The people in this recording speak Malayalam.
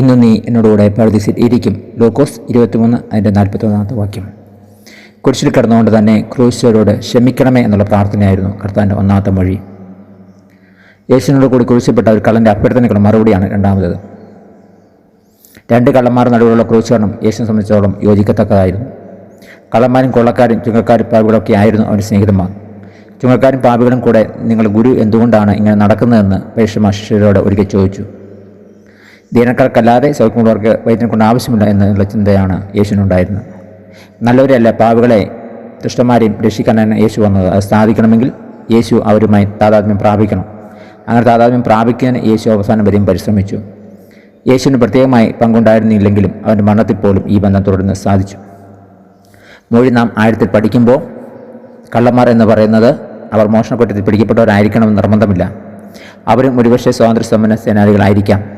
ഇന്ന് നീ എന്നോടുകൂടെ പരദീസിൽ ഇരിക്കും ലൂക്കോസ് ഇരുപത്തിമൂന്ന് അതിന്റെ നാൽപ്പത്തൊന്നാമത്തെ വാക്യം. കുരിശിൽ കിടന്നുകൊണ്ട് തന്നെ ക്രൂശിച്ചവരോട് ക്ഷമിക്കണമേ എന്നുള്ള പ്രാർത്ഥനയായിരുന്നു കർത്താന്റെ ഒന്നാമത്തെ മൊഴി യേശുവിനോട് കൂടി കുരിശിൽപ്പെട്ട ഒരു കള്ളന്റെ അഭ്യർത്ഥനയ്ക്കുള്ള മറുപടിയാണ് രണ്ടാമത് രണ്ട് കള്ളന്മാർ നടുവിലുള്ള ക്രൂശീകരണം യേശുവിനെ സംബന്ധിച്ചോളം യോജിക്കത്തക്കതായിരുന്നു. കള്ളന്മാരും കൊള്ളക്കാരും ചുങ്കക്കാരും പാപികളൊക്കെ ആയിരുന്നു അവന്റെ സ്നേഹിതന്മാർ. ചുങ്കക്കാരും പാപികളും കൂടെ നിങ്ങൾ ഗുരു എന്തുകൊണ്ടാണ് ഇങ്ങനെ നടക്കുന്നതെന്ന് പരീക്ഷ ശിഷ്യരോട് ഒരിക്കൽ ചോദിച്ചു. ദീനക്കാർക്കല്ലാതെ സൗഖ്യമുള്ളവർക്ക് വൈദ്യനെ കൊണ്ട് ആവശ്യമില്ല എന്നുള്ള ചിന്തയാണ് യേശുവിനുണ്ടായിരുന്നത്. നല്ലവരല്ല പാവുകളെ ദുഷ്ടന്മാരെയും രക്ഷിക്കാനാണ് യേശു വന്നത്. അത് സാധിക്കണമെങ്കിൽ യേശു അവരുമായി താതാത്മ്യം പ്രാപിക്കണം. അങ്ങനെ താതാത്മ്യം പ്രാപിക്കാൻ യേശു അവസാനം വരെയും പരിശ്രമിച്ചു. യേശുവിന് പ്രത്യേകമായി പങ്കുണ്ടായിരുന്നില്ലെങ്കിലും അവന്റെ മരണത്തിൽ പോലും ഈ ബന്ധം തുടർന്ന് സാധിച്ചു. മൊഴി നാം ആഴത്തിൽ പഠിക്കുമ്പോൾ കള്ളന്മാർ എന്ന് പറയുന്നത് അവർ മോഷണക്കുറ്റത്തിൽ പിടിക്കപ്പെട്ടവരായിരിക്കണമെന്ന് നിർബന്ധമില്ല. അവരും ഒരുപക്ഷെ സ്വാതന്ത്ര്യ സമ്പന്ന സേനാനികളായിരിക്കാം.